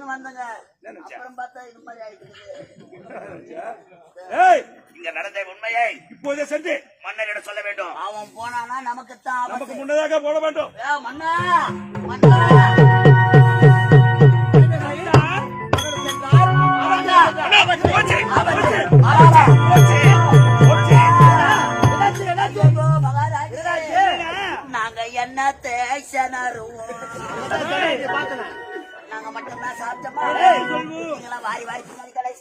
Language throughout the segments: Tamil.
நினைச்சுன்னு வந்தங்க? அப்புறம் பார்த்தா இது மாதிரி இங்க நடந்த உண்மையை இப்போதே சென்று மன்னரிடம் சொல்ல வேண்டும். அவன் போனானா நமக்கு தான் நமக்கு ஆபத்து. முன்னதாக போட வேண்டும். மன்னா. நாங்க என்ன தேசனருவோம் நாங்க சாப்பிட்டோமா? வாரி வாரி பின்னாடி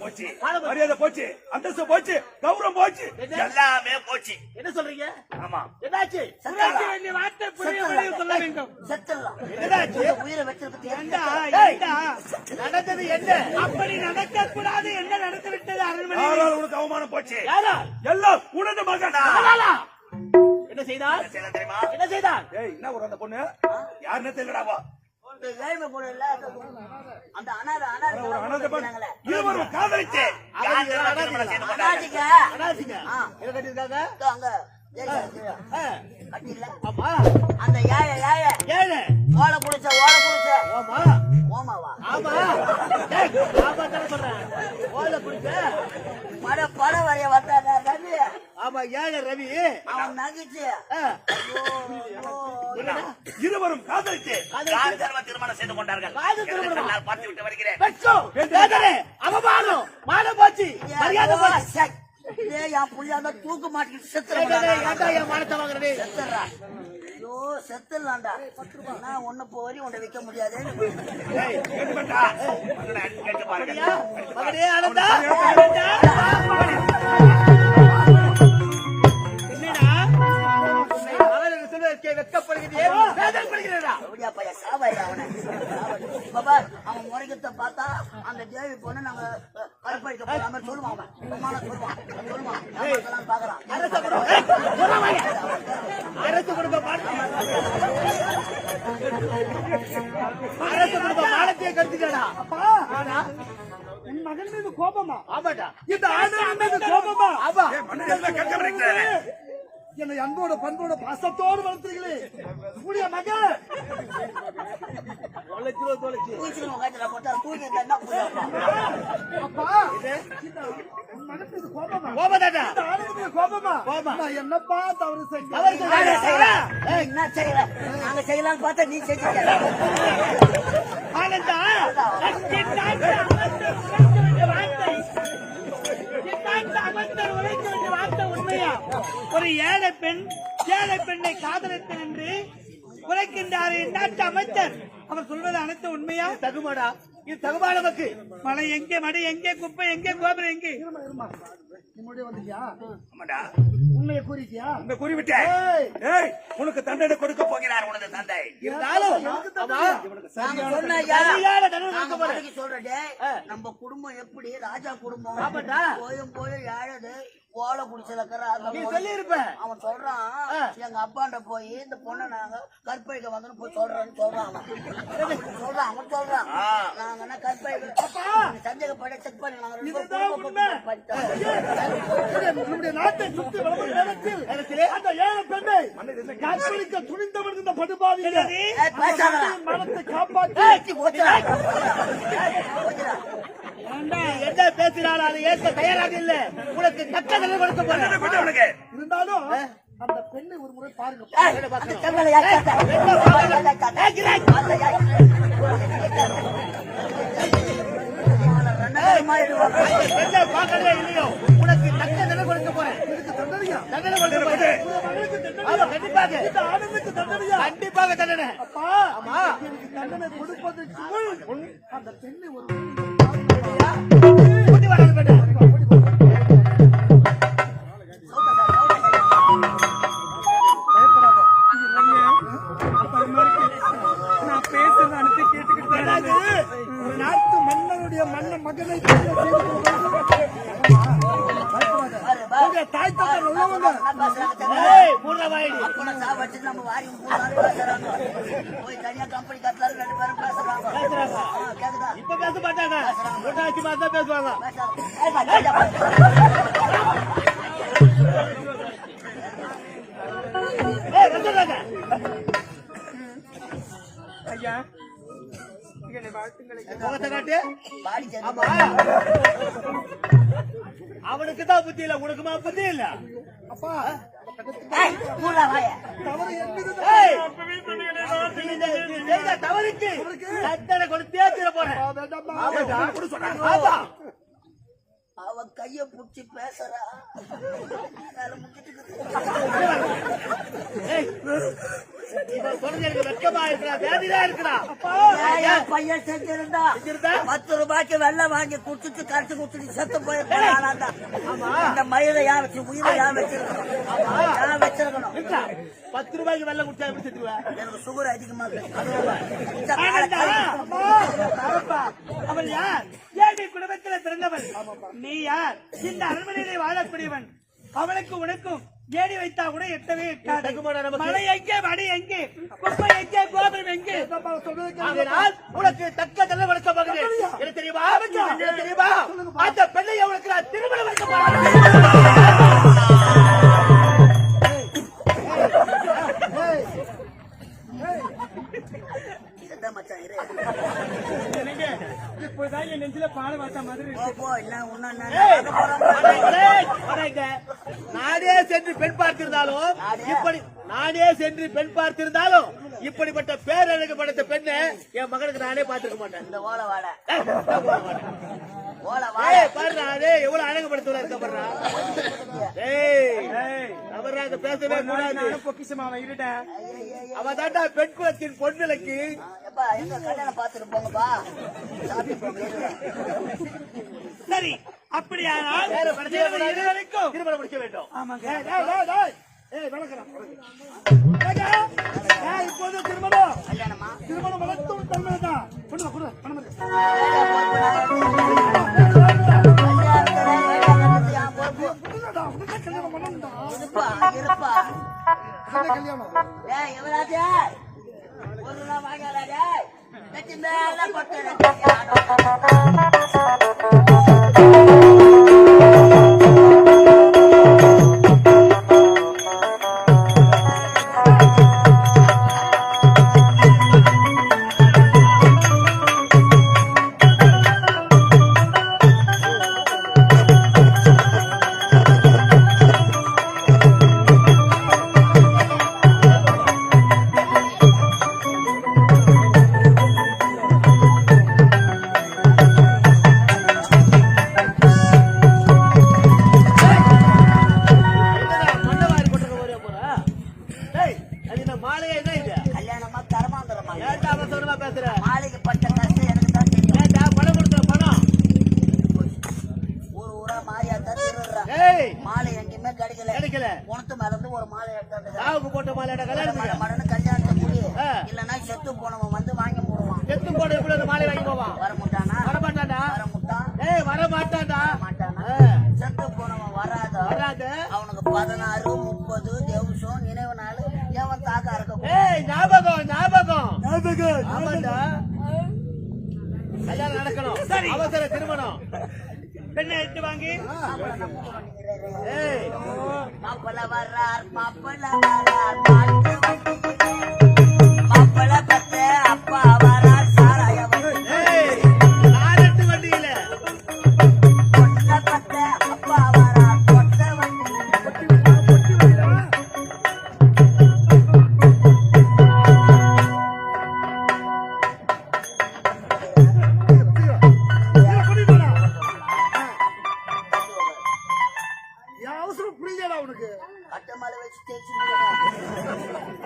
போச்சு. மரியாதை போச்சு. அந்தஸ்து போச்சு. கௌரவம் போச்சு. எல்லாமே போச்சு. என்ன சொல்றீங்க? ஆமா. என்னாச்சு? வார்த்தை புரிய சொல்ல வேண்டும். செத்துடலாம் என்னாச்சு உயிரை வச்சிருக்க ஏண்டா, ஏண்டா? நடந்தது என்ன? அப்படி நடக்க கூடாது என்ன நடந்து விட்டது அரண்மனை யாரால் உனக்கு அவமானம் போச்சு? யாரா எல்லாம் உனது மகனா? என்ன செய்தார் என்ன தெரியுமா? என்ன செய்தார் ஏய் என்ன ஒரு அந்த பொண்ணு? யாருன்னு இல்ல அந்த அனாத அனாத காதலிச்சு. அங்க. ஆமா. அந்த ஏழை ஏழை. ஏழு. ஓலை குடிச்ச ஓலை குடிச்ச ஆமா ஓமாவா? ஆமா. ஆமா தானே சொல்றேன். ஓலை குடிச்ச பட பட வரைய ரவி ஆமா ஏழு ரவி. அவன் நகைச்சு இருவரும் தெரியுமா திருமணம் செய்து கொண்டார்கள். பார்த்து விட்டு வருகிறேன். அவமானம் மானம் போச்சு. மரியாதை போச்சு. என் தூக்கு டேய், செத்துறா என் மானத்தை வாங்குறே செத்துறா. ஐயோ செத்துடலாம்டா. நான் ஒண்ணு போரி உன்னை வைக்க முடியாது? மகனை அனுப்பி மகனுக்கு சொல்வதற்கே வெட்கப்படுகிறேன் வேதனைப்படுகிறேடா அப்படியா பையன் சாவாய் அவனை? பாபா அவன் முறைக்கத்தை பார்த்தா அந்த தேவி பொண்ணு நாங்க கருப்படிக்க சொல்லுவான் அவன். சும்மான சொல்லுவான். சொல்லுவான். ஏமாத்தலாம்னு பாக்குறான் அரச குடும்பம் ஏய், போடா வாங்க. அரச குடும்பம் மானத்தை அரச குடும்பம் மானத்தை கருத்துக்கடா ஆனா உன் மகன் மீது கோபமா? ஆமாடா. இந்த மீது கோபமா? ஆமா. என்னை அன்போட பண்போட பாசத்தோடு வளர்த்துறீங்களே உடைய மகன் தொலைச்சு தொலைச்சு தூக்கிட்டு கைத்துல போட்டா தூக்கி என்ன புரியும் அப்பா ஒரு ஏழை பெண் ஏழை பெண்ணை காதலித்தேன் என்று உரைக்கின்றார் அமைச்சர். அவர் சொல்வது அனைத்து உண்மையா? தகுமாடா? இது தகுமா நமக்கு? மலை எங்கே மடி எங்கே குப்பை எங்கே கோபுரம் எங்கே? உண்மையை இந்த குறிவிட்டேன். உனக்கு தண்டனை கொடுக்க போகிறார் உனது தந்தை. இருந்தாலும் நம்ம குடும்பம் எப்படி? ராஜா குடும்பம். போயும் போயும் ஏழது. ஓலை குடிச்சலக்கிற நீ சொல்லி இருப்ப அவன் சொல்றான். எங்க அப்பாண்ட போய் இந்த பொண்ணை நாங்க கற்பழிக்க வந்தோம்னு போய் சொல்றேன்னு சொல்றான் அவன். சொல்றான் அவன் சொல்றான். நாங்க என்ன கற்பழிக்க சந்தேகப்பட செக் பண்ணி நாங்க நாட்டை சுற்றி வளரும் நேரத்தில் அந்த ஏழை பெண்ணை கற்பழிக்க துணிந்தவன் இந்த படுபாவிங்க ஏய், பேசாதடா. மனத்தை காப்பாற்றி. என்ன பேசினாலும் அதை ஏற்க தயாராக இல்ல. உனக்கு தக்க நிலை கொடுக்க போறேன். உனக்கு. இருந்தாலும் அந்த பெண்ணை ஒரு முறை பாருங்க. இல்லையோ? உனக்கு தக்க நிலை கொடுக்க போறேன். தண்டனை கொடுக்க கண்டிப்பாக. ஆனந்துக்கு தண்டனையா? கண்டிப்பாக தண்டனை. அப்பா ஆமா. எனக்கு தண்டனை கொடுப்பதற்கு முன் அந்த பெண்ணை ஒரு மூணு நாள் பேசுறாங்க. போய் தனியா கம்பெனி ரெண்டு பேரும் பேசுறாங்க. இப்ப பேச மாட்டாங்க பேசுவாங்க அவனுக்கு தான் புத்தி இல்ல உனக்குமா புத்தி இல்ல? செய்த தவறுக்கு கொடுத்தே தீர போறேன். அவ கைய புடிச்சு பேசுறா. சொல்றது எனக்கு வெட்கமா இருக்கிறா வேதியா இருக்கிறா பையன் செஞ்சிருந்தா? பத்து ரூபாய்க்கு வெள்ளம் வாங்கி குடிச்சிட்டு கரைச்சு குடிச்சிட்டு செத்து போயிருந்தா இந்த மயிலை யார் வச்சு உயிரை யார் வச்சிருக்கணும். யார் வச்சிருக்கணும்? பத்து ரூபாய்க்கு வெள்ளம் குடிச்சா எப்படி செத்துருவேன் எனக்கு சுகர் அதிகமா. அவள் யார்? ஏழை குடும்பத்தில் பிறந்தவள்? நீ யார்? இந்த அரண்மனையிலே வாழக்கூடியவன். அவளுக்கு உனக்கும் ஏடி வைத்தா கூட எட்டவே எட்டாது. மழை எங்கே மழை எங்கே குப்பை எங்கே கோபுரம் எங்கே? உனக்கு தக்க தள்ள வளர்க்க எனக்கு தெரியுமா? தெரியுமா? அந்த பெண்ணை அவளுக்கு நான் திருமணம் போறேன் என் நெஞ்சில பாலை வாத்த மாதிரி சென்று பெண் பார்த்திருந்தாலும் இப்படி நானே சென்று பெண் பார்த்திருந்தாலும் இப்படிப்பட்ட பேரழகு படைத்த பெண்ணை என் மகனுக்கு நானே பார்த்திருக்க மாட்டேன். இந்த ஓலை வாட. அதே எவ்வளவு அழகுபடுத்தவளா இருக்க அங்க பேசவே கூடாது. பொக்கிஷமா அவன் இருட்டேன். அவ தாண்டா பெண் குலத்தின் பொன்னிலைக்கு எப்பா எங்க கல்யாணம் பார்த்துட்டு போங்கப்பா. சாப்பிட்டு போங்க சரி அப்படியானால் இருவருக்கும் திருமணம் முடிக்க வேண்டும். ஆமாங்க. ஏய், டேய், நெத்தி மேல போட்டு போட்ட மாலையாடா? மடன்னு கல்யாணத்தை முடி. இல்லன்னா செத்து போனவன் வந்து வாங்கி போடுவான் செத்து போட எப்படி அந்த மாலை வாங்கி போவான்? வர முட்டானா வரமாட்டான்டா. வர முட்டான் ஏய், வரமாட்டான்டா. மாட்டானா ஆ, செத்து போனவன் வராத வராது. அவனுக்கு பதினாறு முப்பது தேவசம் நினைவு நாள் எவன் தாக்க அறுக்க ஏய், ஞாபகம், ஞாபகம். ஆமாண்டா. கல்யாணம் நடக்கணும் அவசர திருமணம் பெண்ணை எடுத்து வாங்கி மாப்பிள வர்றார் மாப்பிள வர்றார் கட்டமலை வச்சு தேய்ச்சி.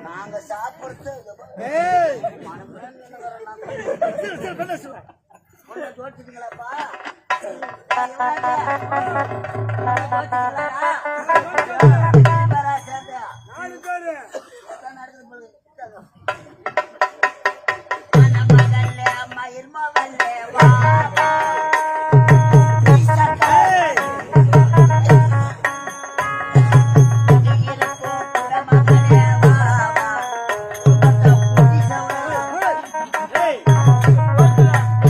நாங்க சாப்பிடுறது